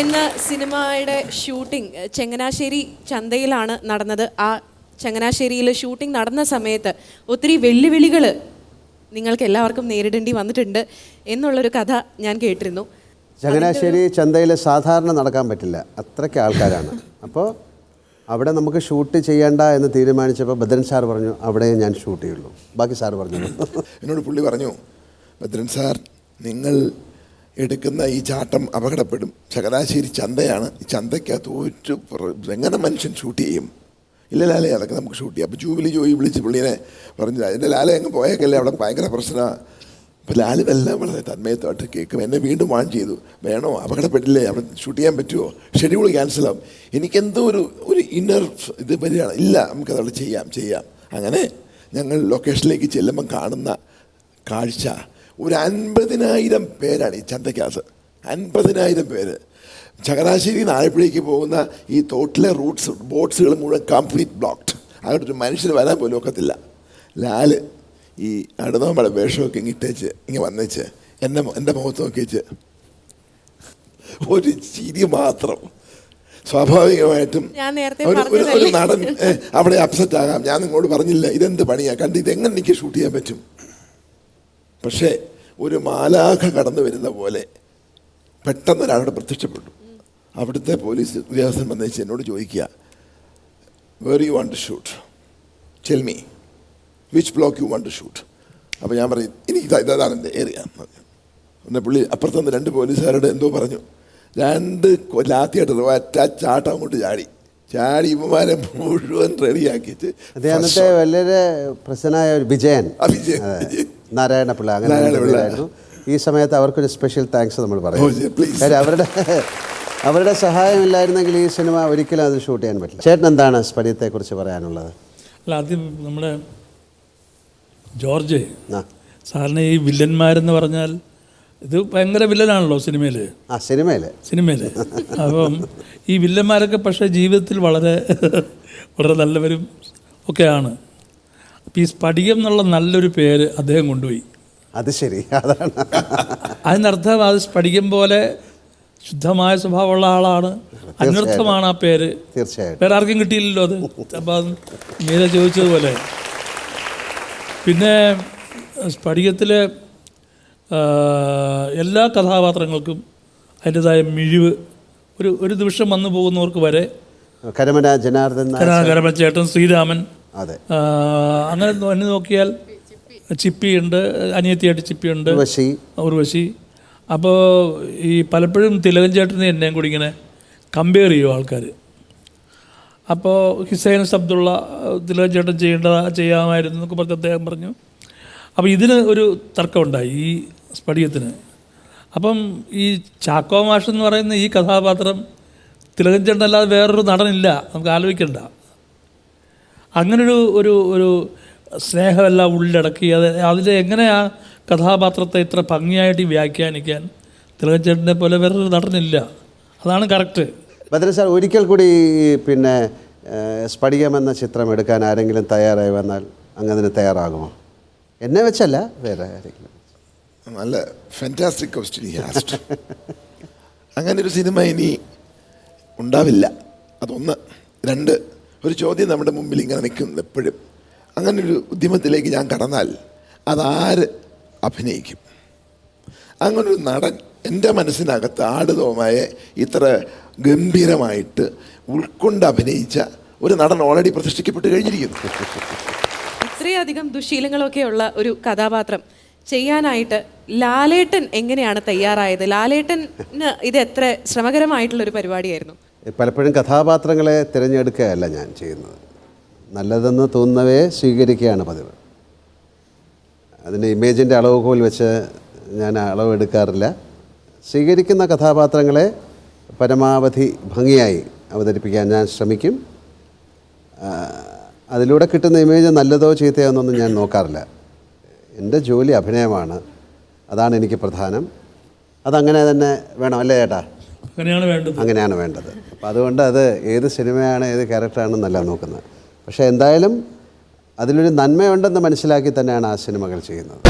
എന്ന സിനിമയുടെ ഷൂട്ടിംഗ് ചങ്ങനാശ്ശേരി ചന്തയിലാണ് നടന്നത്. ആ ചങ്ങനാശ്ശേരിയിൽ ഷൂട്ടിംഗ് നടന്ന സമയത്ത് ഒത്തിരി വെല്ലുവിളികൾ നിങ്ങൾക്ക് എല്ലാവർക്കും നേരിടേണ്ടി വന്നിട്ടുണ്ട് എന്നുള്ളൊരു കഥ ഞാൻ കേട്ടിരുന്നു. ചങ്ങനാശ്ശേരി ചന്തയിൽ സാധാരണ നടക്കാൻ പറ്റില്ല. അത്രയ്ക്ക് ആൾക്കാരാണ്. അപ്പോൾ അവിടെ നമുക്ക് ഷൂട്ട് ചെയ്യേണ്ട എന്ന് തീരുമാനിച്ചപ്പോൾ ഭദ്രൻ സാർ പറഞ്ഞു അവിടെ ഞാൻ ഷൂട്ട് ചെയ്യുള്ളൂ. ബാക്കി സാർ പറഞ്ഞു. എന്നോട് പുള്ളി പറഞ്ഞു ഭദ്രൻ സാർ നിങ്ങൾ എടുക്കുന്ന ഈ ചാട്ടം അപകടപ്പെടും. ചകനാശ്ശേരി ചന്തയാണ്. ഈ ചന്തയ്ക്കകത്ത് ഒരു എങ്ങനെ മനുഷ്യൻ ഷൂട്ട് ചെയ്യും? ഇല്ല ലാലെ അതൊക്കെ നമുക്ക് ഷൂട്ട് ചെയ്യാം. അപ്പോൾ ജൂബിലി ജോയി വിളിച്ച് പുള്ളിനെ പറഞ്ഞു എന്റെ ലാലെ അങ്ങ് പോയേക്കല്ലേ? അവിടെ ഭയങ്കര പ്രശ്നമാണ് അപ്പോൾ എല്ലാം വളരെ തന്മയത്തോട്ട് കേൾക്കും. എന്നെ വീണ്ടും വാൺ ചെയ്തു. വേണോ? അപകടപ്പെട്ടില്ലേ അവിടെ ഷൂട്ട് ചെയ്യാൻ പറ്റുമോ ഷെഡ്യൂൾ ക്യാൻസലാവും എനിക്കെന്തോ ഒരു ഒരു ഇന്നർ ഇത് വരികയാണ്. ഇല്ല നമുക്കതവിടെ ചെയ്യാം ചെയ്യാം. അങ്ങനെ ഞങ്ങൾ ലൊക്കേഷനിലേക്ക് ചെല്ലുമ്പം കാണുന്ന കാഴ്ച ഒരു അൻപതിനായിരം പേരാണ് ഈ ചന്തക്കാസ് അൻപതിനായിരം പേര്. ചങ്ങനാശ്ശേരി നിന്ന് ആലപ്പുഴയ്ക്ക് പോകുന്ന ഈ തോട്ടിലെ റൂട്ട്സ് ബോട്ട്സുകൾ മുഴുവൻ കംപ്ലീറ്റ് ബ്ലോക്ക്ഡ്. അങ്ങോട്ടൊരു മനുഷ്യർ വരാൻ പോലും ഒക്കത്തില്ല. ലാൽ ഈ അടുന്നോമ്പളെ വേഷമൊക്കെ ഇങ്ങിട്ടേച്ച് ഇങ്ങ് വന്നേച്ച് എന്റെ എന്റെ മുഖത്ത് നോക്കിയേച്ച്. ഒരു ചിരി മാത്രം. സ്വാഭാവികമായിട്ടും ഒരു നടൻ അവിടെ അപ്സെറ്റ് ആകാം. ഞാൻ നിങ്ങളോട് പറഞ്ഞില്ല ഇതെന്ത് പണിയാണ് കണ്ട് ഇതെങ്ങനെ എനിക്ക് ഷൂട്ട് ചെയ്യാൻ പറ്റും? പക്ഷേ ഒരു മാലാഖ കടന്നു വരുന്ന പോലെ പെട്ടെന്ന് ഒരാളുടെ പ്രത്യക്ഷപ്പെട്ടു. അവിടുത്തെ പോലീസ് ഉദ്യോഗസ്ഥൻ വന്നേച്ച് എന്നോട് ചോദിക്കുക where you want to shoot tell me which block you want to shoot അപ്പോൾ ഞാൻ പറയും എനിക്ക് ഇതാ- ഇതാണ് എന്റെ ഏരിയ എന്നെ പുള്ളി അപ്പുറത്തുനിന്ന് രണ്ട് പോലീസുകാരോട് എന്തോ പറഞ്ഞു. രണ്ട് ലാത്തിയായിട്ട് ഒറ്റ ചാട്ടം അങ്ങോട്ട് ചാടി. ചാടി ഇവന്മാരെ മുഴുവൻ റെഡിയാക്കിയിട്ട് അദ്ദേഹത്തെ വളരെ പ്രശ്നനായ ഒരു വിജയൻ, വിജയൻ. നാരായണപിള്ള അങ്ങനെ. ആയിരുന്നു. ഈ സമയത്ത് അവർക്കൊരു സ്പെഷ്യൽ താങ്ക്സ് നമ്മൾ പറയും. കാര്യം അവരുടെ അവരുടെ സഹായമില്ലായിരുന്നെങ്കിൽ ഈ സിനിമ ഒരിക്കലും അത് ഷൂട്ട് ചെയ്യാൻ പറ്റില്ല. ചേട്ടൻ എന്താണ് സ്പടിയത്തെക്കുറിച്ച് പറയാനുള്ളത്? അല്ല ആദ്യം നമ്മുടെ ജോർജ്. സാറിന് ഈ വില്ലന്മാരെന്ന് പറഞ്ഞാൽ ഇത് ഭയങ്കര വില്ലനാണല്ലോ സിനിമയിൽ ആ സിനിമയിൽ സിനിമയിൽ അപ്പം ഈ വില്ലന്മാരൊക്കെ പക്ഷേ ജീവിതത്തിൽ വളരെ വളരെ നല്ലവരും ഒക്കെയാണ്. അപ്പം ഈ സ്ഫടികം എന്നുള്ള നല്ലൊരു പേര് അദ്ദേഹം കൊണ്ടുപോയി. അത് ശരി അതാണ്. അതിനർത്ഥം അത് സ്ഫടികം പോലെ ശുദ്ധമായ സ്വഭാവമുള്ള ആളാണ്. അനർത്ഥമാണ് ആ പേര്. തീർച്ചയായിട്ടും. വേറെ ആർക്കും കിട്ടിയില്ലല്ലോ അത്. അപ്പം അത് മീര ചോദിച്ചതുപോലെ പിന്നെ സ്ഫടികത്തിലെ എല്ലാ കഥാപാത്രങ്ങൾക്കും അതിന്റെതായ മിഴിവ്. ഒരു ഒരു നിമിഷം വന്നു പോകുന്നവർക്ക് വരെ കരമന ജനാർദ്ദൻ നായർ. കരമച്ചേട്ടൻ ശ്രീരാമൻ അങ്ങനെ എന്നെ നോക്കിയാൽ ചിപ്പിയുണ്ട് അനിയത്തിയായിട്ട് ചിപ്പിയുണ്ട്. ഉർവശി. ഉർവശി. അപ്പോൾ ഈ പലപ്പോഴും തിലകൻ ചേട്ടനെ എന്നെയും കൂടി ഇങ്ങനെ കമ്പയർ ചെയ്യും ആൾക്കാർ അപ്പോൾ ഹിസൈൻ അബ്ദുള്ള തിലകൻ ചേട്ടൻ ചെയ്യേണ്ട ചെയ്യാമായിരുന്നു എന്നൊക്കെ പറഞ്ഞ് അദ്ദേഹം പറഞ്ഞു. അപ്പോൾ ഇതിന് ഒരു തർക്കമുണ്ടായി ഈ സ്പടികത്തിന് അപ്പം ഈ ചാക്കോ മാഷ് എന്ന് പറയുന്ന ഈ കഥാപാത്രം തിലകൻ ചേട്ടൻ അല്ലാതെ വേറൊരു നടനില്ല. നമുക്ക് ആലോചിക്കണ്ട. അങ്ങനൊരു ഒരു ഒരു സ്നേഹമെല്ലാം ഉള്ളടക്കി അത് അതിൽ എങ്ങനെയാ ആ കഥാപാത്രത്തെ ഇത്ര ഭംഗിയായിട്ട് വ്യാഖ്യാനിക്കാൻ? തിലകച്ചേട്ടനെ പോലെ വേറൊരു നടനില്ല. അതാണ് കറക്റ്റ്. ബദ്ര സാർ ഒരിക്കൽ കൂടി പിന്നെ സ്ഫടികം എന്ന ചിത്രം എടുക്കാൻ ആരെങ്കിലും തയ്യാറായി വന്നാൽ അങ്ങനെ തയ്യാറാകുമോ? എന്നെ വെച്ചല്ല വേറെ ആരെങ്കിലും നല്ല ഫാന്റാസ്റ്റിക് ക്വസ്റ്റ്യൻ ഈ അങ്ങനെ ഒരു സിനിമ ഇനി ഉണ്ടാവില്ല. അതൊന്ന് രണ്ട് ഒരു ചോദ്യം നമ്മുടെ മുമ്പിൽ ഇങ്ങനെ നിൽക്കുന്നത് എപ്പോഴും. അങ്ങനെ ഒരു ഉദ്യമത്തിലേക്ക് ഞാൻ കടന്നാൽ അതാര് അഭിനയിക്കും? അങ്ങനൊരു നടൻ എന്റെ മനസ്സിനകത്ത് ആടുതോമായ ഇത്ര ഗംഭീരമായിട്ട് ഉൾക്കൊണ്ട് അഭിനയിച്ച ഒരു നടൻ ഓൾറെഡി പ്രതിഷ്ഠിക്കപ്പെട്ട് കഴിഞ്ഞിരിക്കുന്നു. ഇത്രയധികം ദുശീലങ്ങളൊക്കെ ഉള്ള ഒരു കഥാപാത്രം ചെയ്യാനായിട്ട് ലാലേട്ടൻ എങ്ങനെയാണ് തയ്യാറായത്? ലാലേട്ടന് ഇത് എത്ര ശ്രമകരമായിട്ടുള്ള ഒരു പരിപാടിയായിരുന്നു? പലപ്പോഴും കഥാപാത്രങ്ങളെ തിരഞ്ഞെടുക്കുകയല്ല ഞാൻ ചെയ്യുന്നത്. നല്ലതെന്ന് തോന്നുന്നവയെ സ്വീകരിക്കുകയാണ് പതിവ്. അതിന്റെ ഇമേജിന്റെ അളവുകോൽ വെച്ച് ഞാൻ അളവെടുക്കാറില്ല. സ്വീകരിക്കുന്ന കഥാപാത്രങ്ങളെ പരമാവധി ഭംഗിയായി അവതരിപ്പിക്കാൻ ഞാൻ ശ്രമിക്കും. അതിലൂടെ കിട്ടുന്ന ഇമേജ് നല്ലതോ ചീത്തയോ എന്നൊന്നും ഞാൻ നോക്കാറില്ല. എന്റെ ജോലി അഭിനയമാണ്. അതാണ് എനിക്ക് പ്രധാനം. അതങ്ങനെ തന്നെ വേണം. അല്ലേ ചേട്ടാ അങ്ങനെയാണ് വേണ്ടത്. അങ്ങനെയാണ് വേണ്ടത്. അപ്പം അതുകൊണ്ട് അത് ഏത് സിനിമയാണ് ഏത് ക്യാരക്ടറാണെന്നല്ല നോക്കുന്നത്. പക്ഷേ എന്തായാലും അതിലൊരു നന്മയുണ്ടെന്ന് മനസ്സിലാക്കി തന്നെയാണ് ആ സിനിമകൾ ചെയ്യുന്നത്.